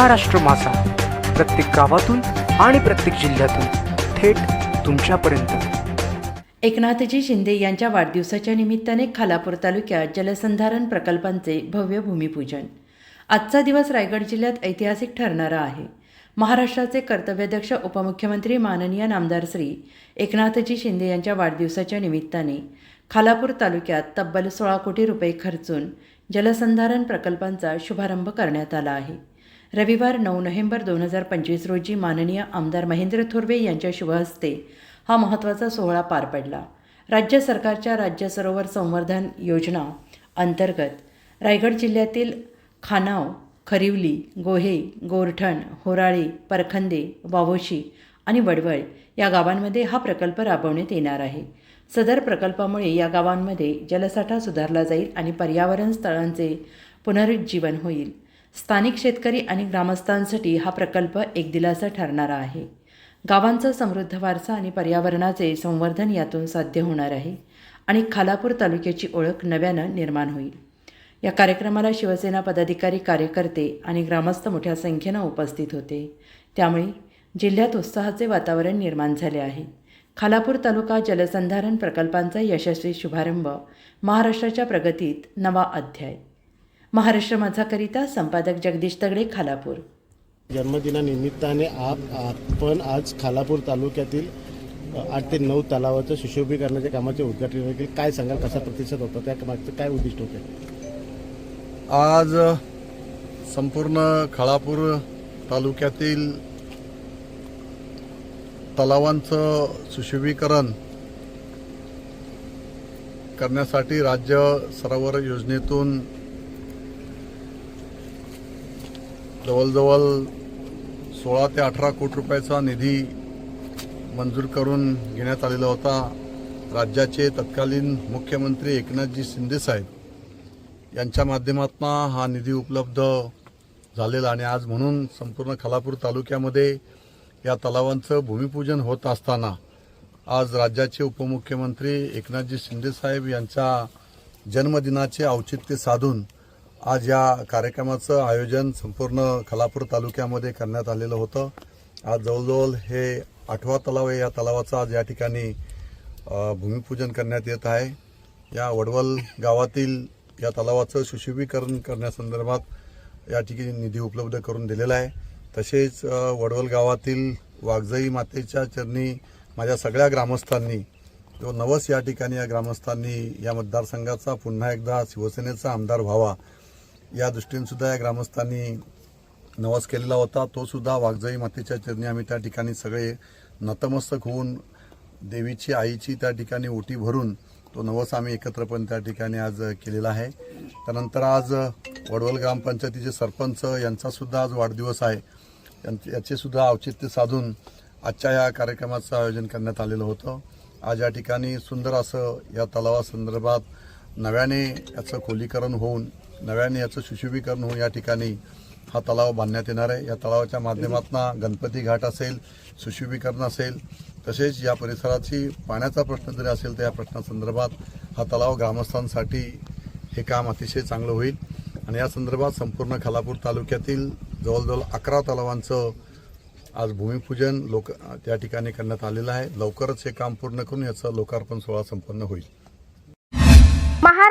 महाराष्ट्र मासा प्रत्येक गावातून आणि प्रत्येक जिल्ह्यातून थेट तुमच्यापर्यंत. एकनाथजी शिंदे यांच्या वाढदिवसाच्या निमित्ताने खालापूर तालुक्यात जलसंधारण प्रकल्पांचे भव्य भूमिपूजन. आजचा दिवस रायगड जिल्ह्यात ऐतिहासिक ठरणारा आहे. महाराष्ट्राचे कर्तव्यदक्ष उपमुख्यमंत्री माननीय नामदार श्री एकनाथजी शिंदे यांच्या वाढदिवसाच्या निमित्ताने खालापूर तालुक्यात तब्बल सोळा कोटी रुपये खर्चून जलसंधारण प्रकल्पांचा शुभारंभ करण्यात आला आहे. रविवार नऊ नोव्हेंबर दोन हजार पंचवीस रोजी माननीय आमदार महेंद्र थोरवे यांच्या शुभहस्ते हा महत्त्वाचा सोहळा पार पडला. राज्य सरकारच्या राज्य सरोवर संवर्धन योजना अंतर्गत रायगड जिल्ह्यातील खानाव खरिवली गोहे गोरठण होराळी परखंदे वावोशी आणि वडवळ या गावांमध्ये हा प्रकल्प राबवण्यात येणार आहे. सदर प्रकल्पामुळे या गावांमध्ये जलसाठा सुधारला जाईल आणि पर्यावरण स्थळांचे पुनरुज्जीवन होईल. स्थानिक शेतकरी आणि ग्रामस्थांसाठी हा प्रकल्प एक दिलासा ठरणारा आहे. गावांचा समृद्ध वारसा आणि पर्यावरणाचे संवर्धन यातून साध्य होणार आहे आणि खालापूर तालुक्याची ओळख नव्यानं निर्माण होईल. या कार्यक्रमाला शिवसेना पदाधिकारी कार्यकर्ते आणि ग्रामस्थ मोठ्या संख्येनं उपस्थित होते. त्यामुळे जिल्ह्यात उत्साहाचे वातावरण निर्माण झाले आहे. खालापूर तालुका जलसंधारण प्रकल्पांचा यशस्वी शुभारंभ महाराष्ट्राच्या प्रगतीत नवा अध्याय महाराष्ट्र माझाकरिता संपादक जगदीश तगडे खालापूर. जन्मदिनानिमित्ताने आप आपण आज खालापूर तालुक्यातील आठ ते नऊ तलावाचं सुशोभीकरणाच्या कामाचे उद्घाटन देखील. काय सांगाल कसा प्रतिसाद होता? त्या मागचं काय उद्दिष्ट होते? आज संपूर्ण खाळापूर तालुक्यातील तलावांचं सुशोभीकरण करण्यासाठी राज्य सरोवर योजनेतून जवळजवळ सोळा ते अठरा कोटी रुपयाचा निधी मंजूर करून घेण्यात आलेला होता. राज्याचे तत्कालीन मुख्यमंत्री एकनाथजी शिंदेसाहेब यांच्या माध्यमातून हा निधी उपलब्ध झालेला आणि आज म्हणून संपूर्ण खालापूर तालुक्यामध्ये या तलावांचं भूमिपूजन होत असताना आज राज्याचे उपमुख्यमंत्री एकनाथजी शिंदेसाहेब यांच्या जन्मदिनाचे औचित्य साधून आज या कार्यक्रमाचं आयोजन संपूर्ण खलापूर तालुक्यामध्ये करण्यात आलेलं होतं. आज जवळजवळ हे आठवा तलाव आहे. या तलावाचं आज या ठिकाणी भूमिपूजन करण्यात येत आहे. या वडवल गावातील या तलावाचं सुशोभीकरण करण्यासंदर्भात या ठिकाणी निधी उपलब्ध करून दिलेला आहे. तसेच वडवल गावातील वाघजाई मातेच्या चरणी माझ्या सगळ्या ग्रामस्थांनी जो नवस या ठिकाणी या ग्रामस्थांनी या मतदारसंघाचा पुन्हा एकदा शिवसेनेचा आमदार व्हावा या दृष्टीनेसुद्धा या ग्रामस्थांनी नवस केलेला होता. तो सुद्धा वाघजाई मातेच्या चरणी आम्ही त्या ठिकाणी सगळे नतमस्तक होऊन देवीची आईची त्या ठिकाणी ओटी भरून तो नवस आम्ही एकत्रपण त्या ठिकाणी आज केलेला आहे. त्यानंतर आज वडवल ग्रामपंचायतीचे सरपंच यांचासुद्धा आज वाढदिवस आहे. याचेसुद्धा औचित्य साधून आजच्या या कार्यक्रमाचं आयोजन करण्यात आलेलं होतं. आज या ठिकाणी सुंदर असं या तलावासंदर्भात नव्याने याचं खोलीकरण होऊन नव्याने याचं सुशोभीकरण होऊन या ठिकाणी हा तलाव बांधण्यात येणार आहे. या तलावाच्या माध्यमातून गणपती घाट असेल सुशोभीकरण असेल तसेच या परिसराची पाण्याचा प्रश्न जरी असेल तर या प्रश्नासंदर्भात हा तलाव ग्रामस्थांसाठी हे काम अतिशय चांगलं होईल. आणि या संदर्भात संपूर्ण खालापूर तालुक्यातील जवळजवळ अकरा तलावांचं आज भूमिपूजन लोक त्या ठिकाणी करण्यात आलेलं आहे. लवकरच हे काम पूर्ण करून याचं लोकार्पण सोहळा संपन्न होईल.